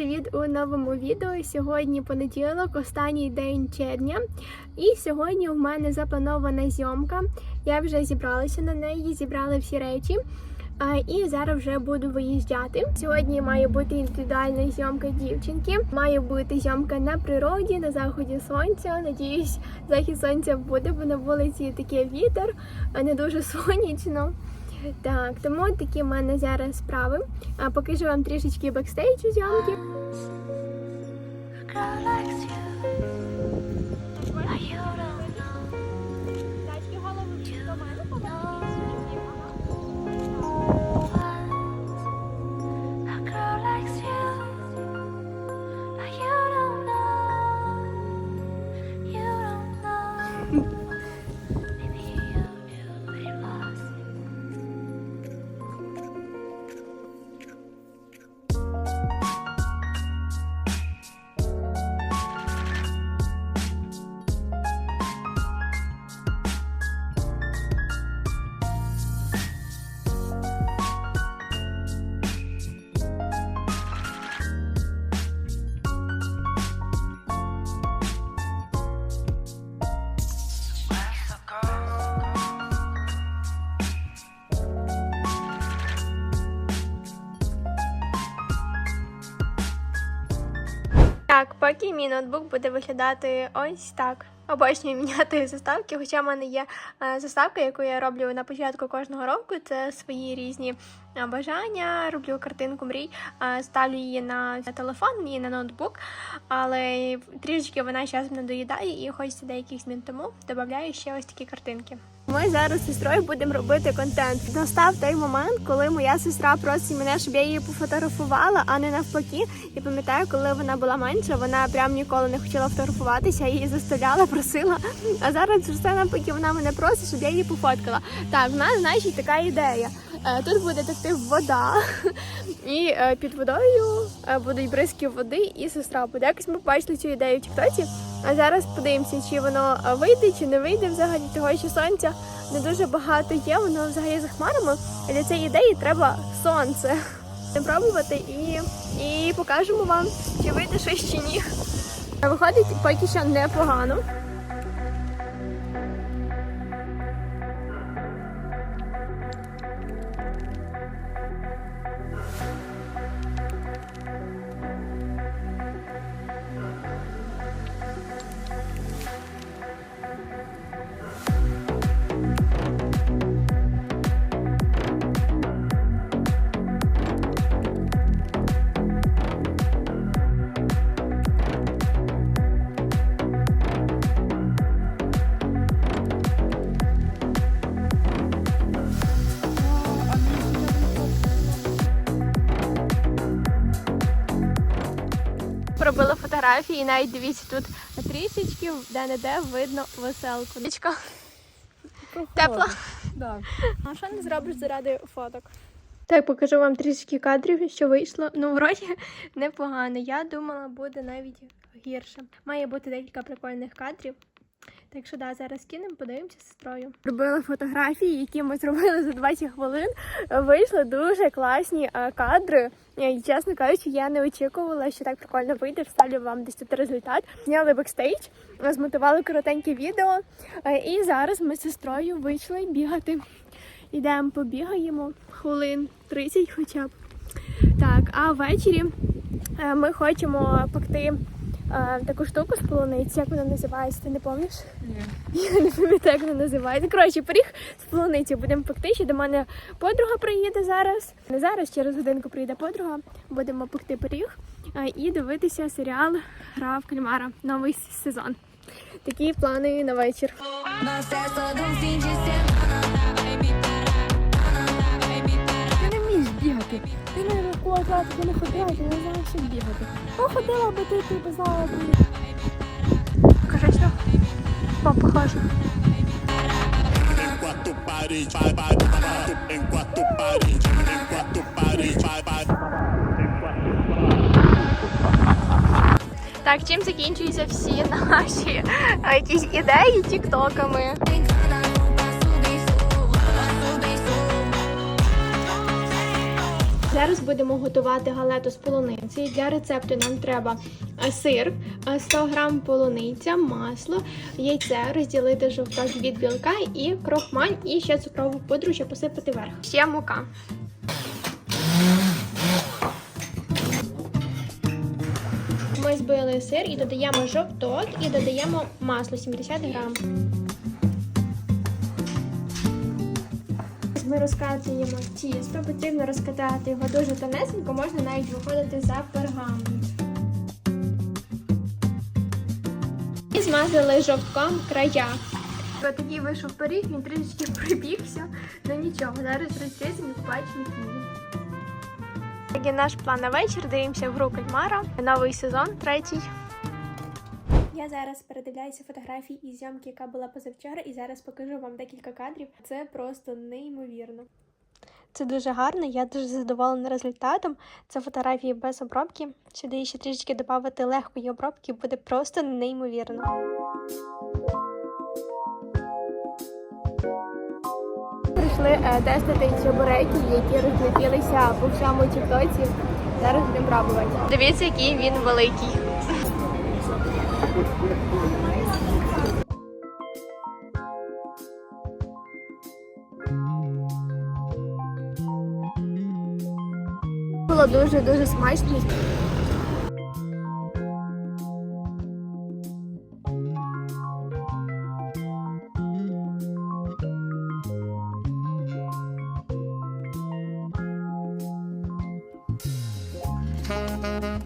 привіт у новому відео. Сьогодні понеділок, останній день червня. І сьогодні в мене запланована зйомка. Я вже зібралася на неї, зібрала всі речі. І зараз вже буду виїжджати. Сьогодні має бути індивідуальна зйомка дівчинки. Має бути зйомка на природі, на заході сонця. Надіюсь, захід сонця буде, бо на вулиці такий вітер, а не дуже сонячно. Так, тому такі в мене зараз справи. А покажу вам трішечки бекстейджу зйомки. Поки мій ноутбук буде виглядати ось так. Обожнюю міняти заставки, хоча в мене є е, заставка, яку я роблю на початку кожного року. Це свої різні е, бажання. Роблю картинку мрій, е, ставлю її на телефон, її на ноутбук, але трішечки вона зараз не доїдає і хочеться деяких змін, тому додаю ще ось такі картинки. Ми зараз з сестрою будемо робити контент. Настав той момент, коли моя сестра просить мене, щоб я її пофотографувала, а не навпаки. І пам'ятаю, коли вона була менша, вона прям ніколи не хотіла фотографуватися, я її заставляла, просила. А зараз все навпаки вона мене просить, щоб я її пофоткала. Так, в нас значить така ідея. Е, Тут буде текти вода, і е, під водою е, будуть бризки води, і сестра буде. Якось ми бачили цю ідею в Тіктоці. А зараз подивимося, чи воно вийде, чи не вийде взагалі того, що сонця не дуже багато є, воно взагалі за хмарами. І для цієї ідеї треба сонце. Пробувати і, і покажемо вам, чи вийде щось чи ні. Виходить поки що непогано. Фотографії, і навіть дивіться тут трішечки, де-не-де видно веселку. Тепло? Да. А що не зробиш заради фоток? Так, покажу вам трішечки кадрів, що вийшло. Ну, вроді непогано. Я думала, буде навіть гірше. Має бути декілька прикольних кадрів. Так що да, зараз кинемо, подивимося з сестрою. Робила фотографії, які ми зробили за 20 хвилин. Вийшли дуже класні е, кадри. Е, І, чесно кажучи, я не очікувала, що так прикольно вийде. Вставлю вам десь тут результат. Зняли бекстейдж, змотивали коротеньке відео. Е, І зараз ми з сестрою вийшли бігати. Ідемо, побігаємо хвилин 30 хоча б. Так, а ввечері ми хочемо пекти е, таку штуку з полуниці, як вона називається, ти не пам'ятаєш? Ні. Я не пам'ятаю, як вона називається. Коротше, пиріг з полуниці будемо пекти. Ще до мене подруга приїде зараз. Не зараз, через годинку приїде подруга. Будемо пекти пиріг і дивитися серіал Гра в кальмара. Новий сезон. Такі плани на вечір. Ти не вмієш бігати. Ти не рукою ти не ходила, не знаєш, як бігати. Походила би ти, ти б знала. ти. Кажи, що? О, похоже. Так, чим закінчуються всі наші е, якісь ідеї тіктоками? Зараз будемо готувати галету з полуниці. Для рецепту нам треба е, сир, е, 100 грам полуниця, масло, яйце, розділити жовток від білка і крохмаль, і ще цукрову пудру, щоб посипати верх. Ще мука. Ми збили сир і додаємо жовток і додаємо масло 70 грам. Ми розкатуємо тісто, потрібно розкатати його дуже тонесенько, можна навіть виходити за пергамент. І змазали жовтком края. Такий вийшов пиріг, він трішечки прибігся, ну нічого, зараз і побачимо він. Такий наш план на вечір. Дивимося в гру кальмара. Новий сезон, третій. Я зараз передивляюся фотографії із зйомки, яка була позавчора, і зараз покажу вам декілька кадрів. Це просто неймовірно. Це дуже гарно, я дуже задоволена результатом. Це фотографії без обробки. Сюди ще трішечки додати легкої обробки, буде просто неймовірно. Прийшли е, тестити чебуреки, які розлетілися по всьому тіктоці. Зараз будемо пробувати. Дивіться, який він великий. Було дуже дуже смачно. Ура,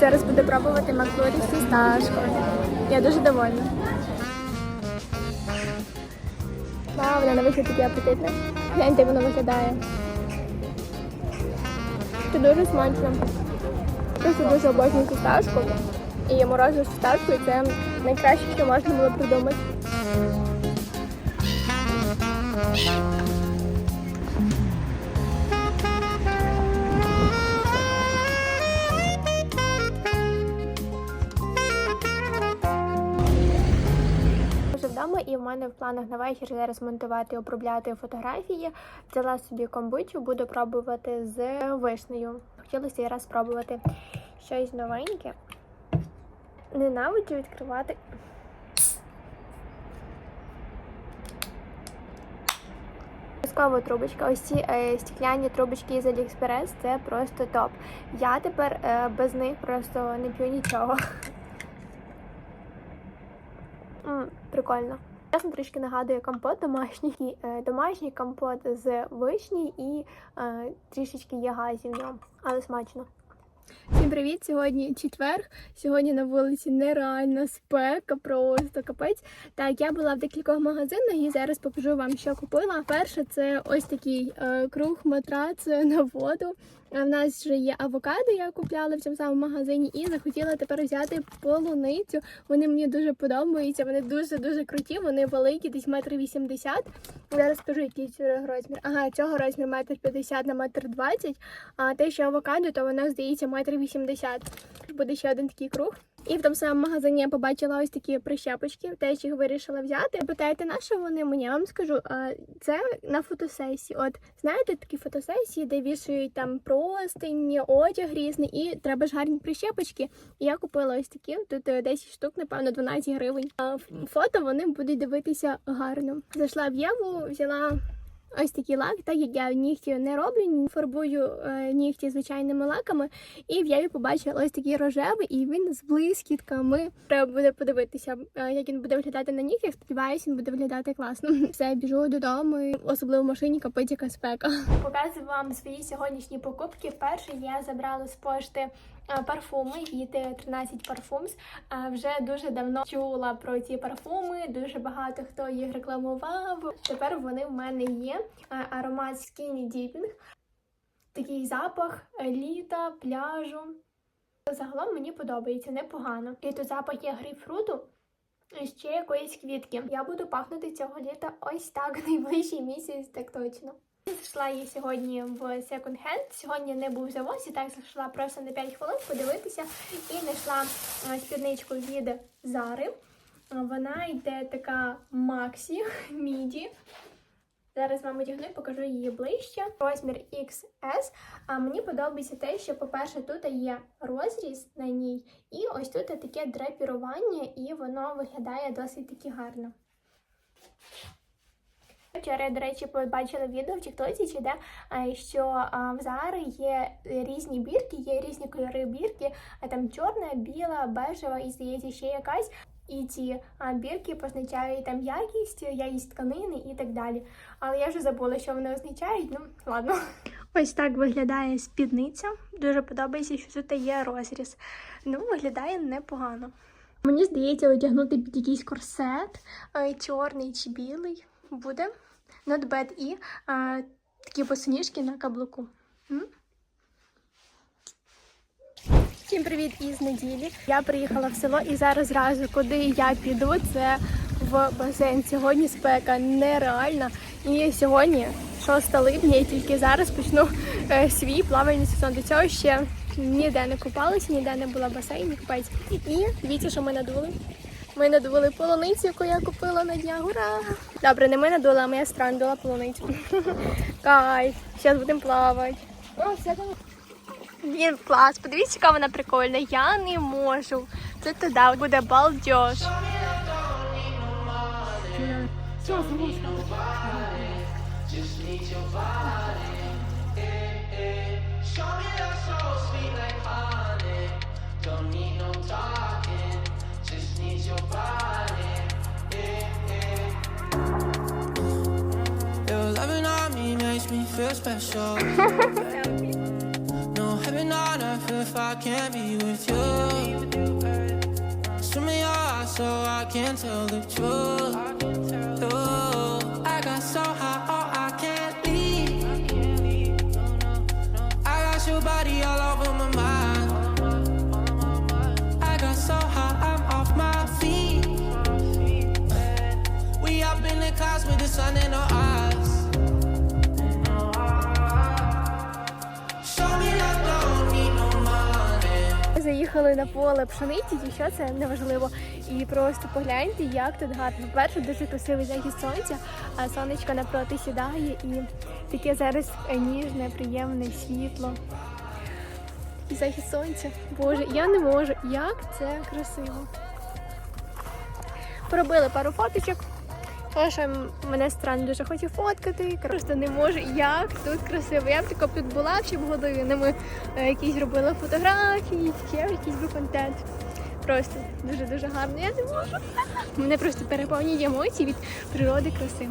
зараз буду пробувати Маклорі з фісташкою. Я дуже довольна. Вау, вона на вигляд таке апетитне. Гляньте, воно виглядає. Це дуже смачно. Просто дуже обожнюю фісташку. І морозиво з фісташкою це найкраще, що можна було придумати. Вдома, і в мене в планах на вечір зараз монтувати і обробляти фотографії. Взяла собі комбучу, буду пробувати з вишнею. Хотілося і раз спробувати щось новеньке. Ненавиджу відкривати. Обов'язково трубочка. Ось ці е, стікляні трубочки з Aliexpress – це просто топ. Я тепер е, без них просто не п'ю нічого. Прикольно. Чесно, трішки нагадує компот домашній. Е, домашній компот з вишні і е, трішечки є газів але смачно. Всім привіт! Сьогодні четверг. Сьогодні на вулиці нереальна спека, просто капець. Так, я була в декількох магазинах і зараз покажу вам, що купила. Перше, це ось такий е, круг матрац на воду. В нас вже є авокадо, я купляла в цьому самому магазині, і захотіла тепер взяти полуницю. Вони мені дуже подобаються. Вони дуже дуже круті. Вони великі, десь метр вісімдесят. Зараз скажу, який розмір. Ага, цього розмір метр п'ятдесят на метр двадцять. А те, що авокадо, то воно здається метр вісімдесят. Буде ще один такий круг. І в тому самому магазині я побачила ось такі прищепочки, теж їх вирішила взяти. Питаєте, на що вони мені? Я вам скажу, це на фотосесії. От знаєте, такі фотосесії, де вішають там простині, одяг різний, і треба ж гарні прищепочки. І я купила ось такі. Тут е, 10 штук, напевно, 12 гривень. Фото вони будуть дивитися гарно. Зайшла в Єву, взяла. Ось такий лак, так як я нігті не роблю, фарбую е, нігті звичайними лаками. І в Єві побачила ось такий рожевий, і він з блискітками. Треба буде подивитися, е, як він буде виглядати на нігтях. Сподіваюся, він буде виглядати класно. Все, біжу додому, особливо в машині капить яка спека. Показую вам свої сьогоднішні покупки. Перше я забрала з пошти. Е, Парфуми від е, 13 парфумс. Е, Вже дуже давно чула про ці парфуми. Дуже багато хто їх рекламував. Тепер вони в мене є. Е, Аромат Skinny Dipping. Такий запах літа, пляжу. Загалом мені подобається непогано. І тут запах є грейпфруту ще якоїсь квітки. Я буду пахнути цього літа ось так найближчий місяць, так точно. Зайшла я сьогодні в секонд-хенд. Сьогодні не був завоз, і так зайшла просто на 5 хвилин подивитися і знайшла е, спідничку від Зари. Вона йде така Максі Міді. Зараз вам одягну і покажу її ближче. Розмір XS. А мені подобається те, що, по-перше, тут є розріз на ній, і ось тут таке драпірування, і воно виглядає досить таки гарно. Вчора, до речі, побачила відео в Тіктоці, чи де що в Зари є різні бірки, є різні кольори бірки, а там чорна, біла, бежева і здається ще якась. І ці бірки позначають там якість, якість тканини і так далі. Але я вже забула, що вони означають. Ну ладно. Ось так виглядає спідниця. Дуже подобається, що тут є розріз. Ну, виглядає непогано. Мені здається, одягнути під якийсь корсет, е, чорний чи білий буде. Not bad. І е, такі босоніжки на каблуку. Всім привіт із неділі. Я приїхала в село і зараз зразу, куди я піду, це в басейн. Сьогодні спека нереальна. І сьогодні 6 липня, і тільки зараз почну е, свій плавальний сезон. До цього ще ніде не купалася, ніде не була в басейні, купець. І дивіться, що ми надули. Ми надули полуницю, яку я купила на днях. Ура! Добре, не ми надули, а моя сестра надула полуницю. Кайф, зараз будемо плавати. Він клас, подивіться, яка вона прикольна. Я не можу. Це туди буде балдеж. Your loving on me makes me feel special. no heaven on earth if I can't be with you. Swim me your so I can tell the truth. Money. На поле пшениці, чи що це неважливо. І просто погляньте, як тут гарно. Перше, дуже красивий захід сонця, а сонечко напроти сідає і таке зараз ніжне, приємне світло. І захід сонця. Боже, я не можу. Як це красиво. Поробили пару фоточок. Тому що мене странно дуже хоче фоткати, просто не можу. Як тут красиво. Я б тако тут була ще б годинами, е, якісь робила фотографії, ще якийсь би контент. Просто дуже-дуже гарно. Я не можу. Мене просто переповнюють емоції від природи краси.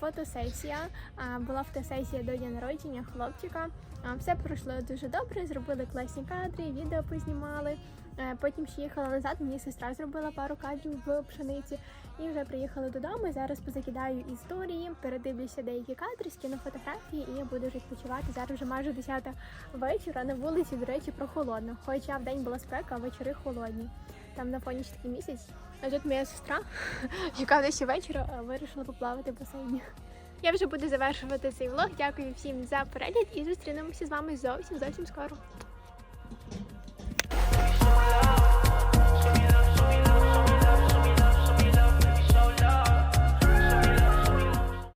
Фотосесія, була фотосесія до дня народження хлопчика. Все пройшло дуже добре, зробили класні кадри, відео познімали. Е, Потім ще їхала назад, мені сестра зробила пару кадрів в пшениці і вже приїхала додому. Зараз позакидаю історії, передивлюся деякі кадри, скину фотографії і буду вже відпочивати. Зараз вже майже 10 вечора. На вулиці, до речі, прохолодно. Хоча в день була спека, а вечори холодні. Там на фоні такий місяць. А тут моя сестра, яка десь вечора вирішила поплавати в басейні. Я вже буду завершувати цей влог. Дякую всім за перегляд і зустрінемося з вами зовсім зовсім скоро.